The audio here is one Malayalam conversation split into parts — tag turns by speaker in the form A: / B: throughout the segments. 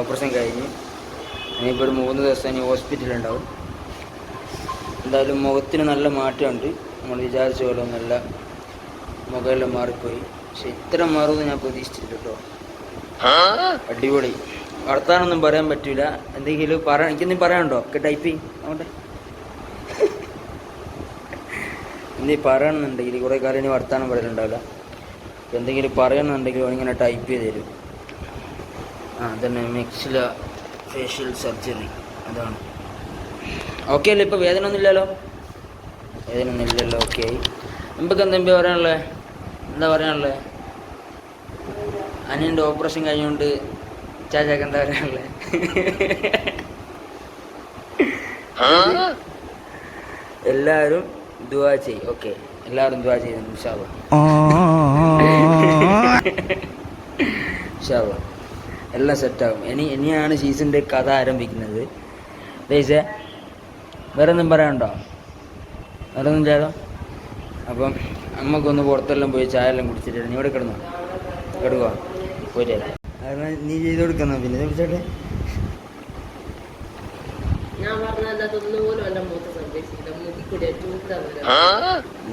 A: ഓപ്പറേഷൻ കഴിഞ്ഞ്. ഇനിയിപ്പോൾ ഒരു മൂന്ന് ദിവസം ഇനി ഹോസ്പിറ്റലുണ്ടാവും എന്തായാലും മുഖത്തിന് നല്ല മാറ്റമുണ്ട്. നമ്മൾ വിചാരിച്ച പോലെ നല്ല മുഖമെല്ലാം മാറിപ്പോയി. പക്ഷെ ഇത്ര മാറുമെന്ന് ഞാൻ പ്രതീക്ഷിച്ചില്ല കേട്ടോ. അടിപൊളി. വർത്താനൊന്നും പറയാൻ പറ്റൂല. എന്തെങ്കിലും പറ എനിക്കെന്തെങ്കിലും പറയാനുണ്ടോ? ഒക്കെ ടൈപ്പ് ചെയ്യും. ഇനി പറയണമെന്നുണ്ടെങ്കിൽ കുറേ കാലം ഇനി വർത്താനം പറയലുണ്ടാവില്ല. എന്തെങ്കിലും പറയണമെന്നുണ്ടെങ്കിൽ ഇങ്ങനെ ടൈപ്പ് ചെയ്ത് തരും. അതന്നെ മെക്സില ഫേഷ്യൽ സർജറി അതാണ്. ഓക്കെ അല്ലേ ഇപ്പോൾ വേദന ഒന്നും ഇല്ലല്ലോ? വേദന ഒന്നും ഇല്ലല്ലോ ഓക്കെ നമുക്ക് എന്താ പറയാനുള്ളത് എന്താ പറയാനുള്ളത് അനിയന്റെ ഓപ്പറേഷൻ കഴിഞ്ഞുകൊണ്ട് ചാച്ചാക്ക് എന്താ പറയാനുള്ളത് എല്ലാവരും ദുവാ ചെയ്യും ഓക്കെ എല്ലാവരും ദുവാ ചെയ്യുന്നു ഉഷാവ ഇൻഷാല്ല എല്ലാം സെറ്റാകും ഇനി ഇനിയാണ് സീസണിന്റെ കഥ ആരംഭിക്കുന്നത്. ദേശ വേറെ ഒന്നും പറയാനുണ്ടോ? വേറെ ഒന്നും ചെയ്തോ അപ്പം നമുക്കൊന്ന് പുറത്തെല്ലാം പോയി ചായ എല്ലാം കുടിച്ചിട്ട് നീ ഇവിടെ കിടന്നു? കിടക്കുക പോയിട്ട്. കാരണം നീ ചെയ്ത് കൊടുക്കുന്ന? പിന്നെ
B: ചൂടാ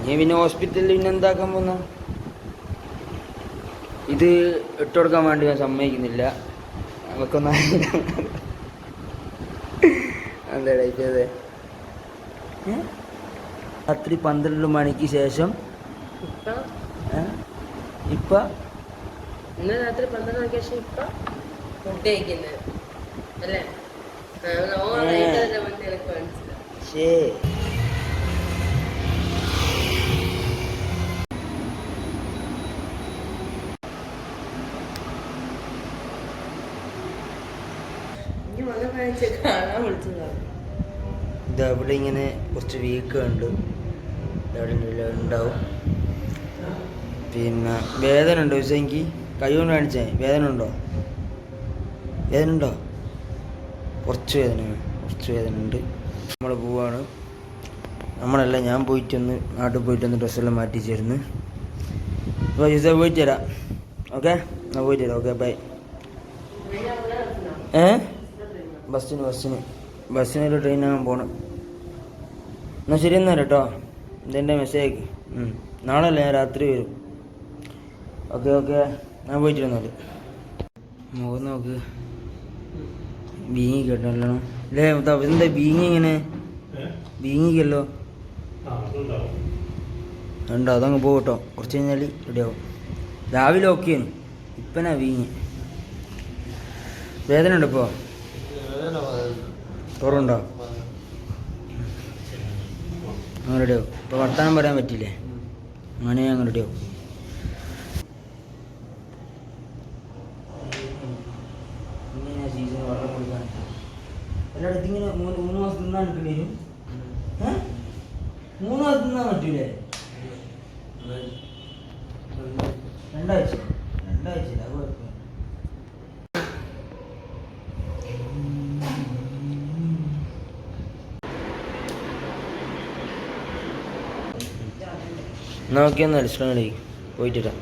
A: നീ പിന്നെ ഹോസ്പിറ്റലിൽ പിന്നെ എന്താക്കാൻ പോന്ന? ഇത് ഇട്ടുകൊടുക്കാൻ വേണ്ടി ഞാൻ സമ്മതിക്കുന്നില്ല. നമുക്കൊന്നും എന്താ ഇത് രാത്രി പന്ത്രണ്ട് മണിക്ക് ശേഷം
B: ഇപ്പൊ? ഇന്ന് രാത്രി പന്ത്രണ്ട് മണിക്ക് ശേഷം ഇപ്പൊ? ഫുഡ് കഴിക്കുന്നത്. അല്ലേ? ആ,
A: അവിടെ ഇങ്ങനെ കുറച്ച് വീക്ക് ഉണ്ട് അവിടെ ഉണ്ടാവും. പിന്നെ വേദന ഉണ്ടോ ചോദിച്ചാൽ എനിക്ക്? കൈ കൊണ്ട് കാണിച്ചേ. വേദന ഉണ്ടോ? വേദന ഉണ്ടോ? കുറച്ച് വേദന കുറച്ച് വേദന ഉണ്ട്. നമ്മൾ പോവാണ്. നമ്മളല്ല ഞാൻ പോയിട്ടൊന്ന് നാട്ടിൽ പോയിട്ടൊന്ന് ഡ്രസ്സെല്ലാം മാറ്റി ചേർന്ന് അപ്പോൾ ചോദിച്ചാൽ പോയിട്ട് തരാം ഓക്കെ? ഞാൻ പോയിട്ട് തരാം ഓക്കെ ബൈ ഏ? ബസ്സിന് ബസ്സിന്. ബസ്സിനൊരു ട്രെയിനാകാൻ പോണം. എന്നാൽ ശരി എന്നാൽ കേട്ടോ. ഇതെന്റെ മെസ്സേജ് നാളെ അല്ലേ ഞാൻ രാത്രി വരും. Okay okay. ഞാൻ പോയിട്ടിരുന്നത് മുഖം നോക്ക്. ബീങ്ങി കേട്ടല്ലോ അല്ലേ എന്താ ബീങ്ങി ഇങ്ങനെ? ബീങ്ങിക്കല്ലോ ഉണ്ടോ അതങ്ങ് പോകട്ടോ കുറച്ച് കഴിഞ്ഞാൽ റെഡിയാവും രാവിലെ ഓക്കെയാണ് ഇപ്പനാ വീങ്ങി. വേദന ഉണ്ടോ ഇപ്പോൾ കുറവുണ്ടോ അങ്ങനെ ഇപ്പൊ ഇപ്പോൾ വർത്താനം പറയാൻ പറ്റില്ലേ അങ്ങനെ അങ്ങ് റെഡിയാവും. ഇങ്ങനെ സീസൺ കൊടുക്കാൻ എല്ലായിടത്തും ഇങ്ങനെ മൂന്ന് മൂന്ന് മാസം തിന്നാൻ എടുക്കേണ്ടി വരും. ഏ? മൂന്ന് മാസം തിന്നാൻ പറ്റൂലേ? രണ്ടാഴ്ച. രണ്ടാഴ്ച അത് കുഴപ്പമില്ല. നോക്കിയൊന്നല്ല ഇഷ്ടമാണ് പോയിട്ട് വരാം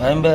A: വരുമ്പോ